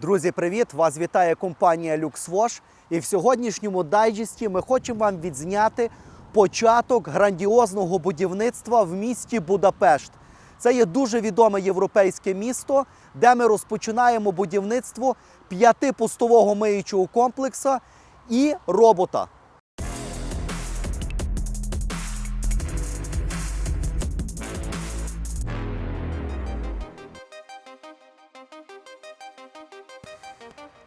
Друзі, привіт! Вас вітає компанія LuxWash. І в сьогоднішньому дайджесті ми хочемо вам відзняти початок грандіозного будівництва в місті Будапешт. Це є дуже відоме європейське місто, де ми розпочинаємо будівництво п'ятипустового миючого комплексу і робота.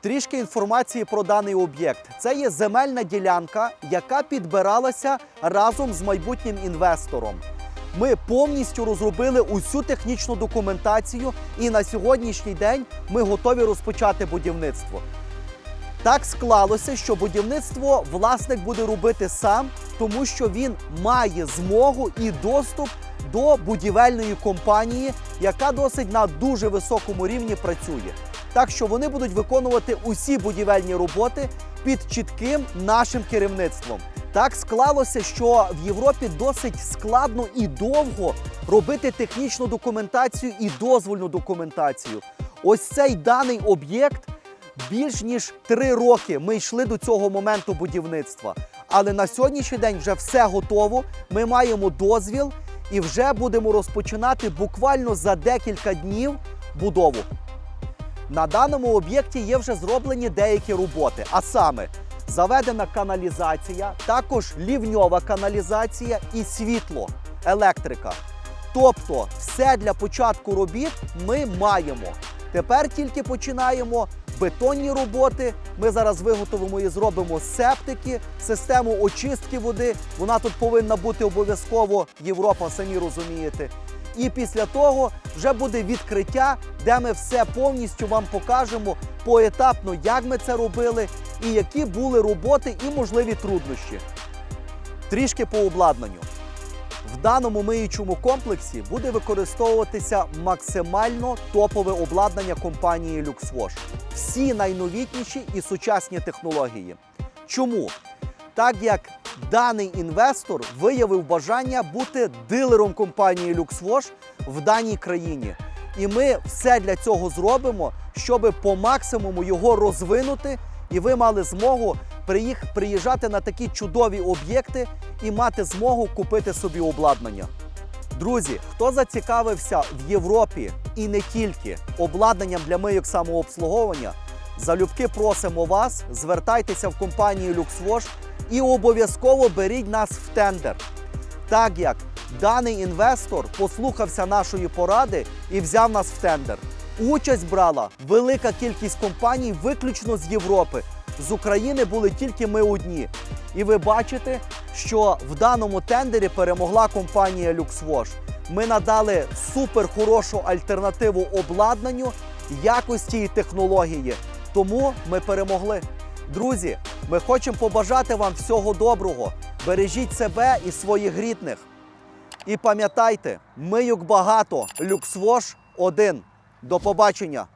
Трішки інформації про даний об'єкт. Це є земельна ділянка, яка підбиралася разом з майбутнім інвестором. Ми повністю розробили усю технічну документацію, і на сьогоднішній день ми готові розпочати будівництво. Так склалося, що будівництво власник буде робити сам, тому що він має змогу і доступ до будівельної компанії, яка досить на дуже високому рівні працює. Так що вони будуть виконувати усі будівельні роботи під чітким нашим керівництвом. Так склалося, що в Європі досить складно і довго робити технічну документацію і дозвольну документацію. Ось цей даний об'єкт більш ніж три роки ми йшли до цього моменту будівництва. Але на сьогоднішній день вже все готово. Ми маємо дозвіл і вже будемо розпочинати буквально за декілька днів будову. На даному об'єкті є вже зроблені деякі роботи, а саме заведена каналізація, також лівньова каналізація і світло, електрика. Тобто, все для початку робіт ми маємо. Тепер тільки починаємо бетонні роботи. Ми зараз виготовимо і зробимо септики, систему очистки води. Вона тут повинна бути обов'язково. Європа, самі розумієте. І після того вже буде відкриття, де ми все повністю вам покажемо поетапно, як ми це робили, і які були роботи і можливі труднощі. Трішки по обладнанню. В даному миючому комплексі буде використовуватися максимально топове обладнання компанії LuxWash. Всі найновітніші і сучасні технології. Чому? Так як даний інвестор виявив бажання бути дилером компанії LuxWash в даній країні. І ми все для цього зробимо, щоб по максимуму його розвинути, і ви мали змогу приїжджати на такі чудові об'єкти і мати змогу купити собі обладнання. Друзі, хто зацікавився в Європі і не тільки обладнанням для мийок самообслуговування, залюбки просимо вас, звертайтеся в компанію LuxWash і обов'язково беріть нас в тендер. Так як даний інвестор послухався нашої поради і взяв нас в тендер. Участь брала велика кількість компаній виключно з Європи. З України були тільки ми одні. І ви бачите, що в даному тендері перемогла компанія LuxWash. Ми надали супер хорошу альтернативу обладнанню, якості і технології. Тому ми перемогли. Друзі, ми хочемо побажати вам всього доброго. Бережіть себе і своїх рідних. І пам'ятайте, мийок багато, люксвош один. До побачення!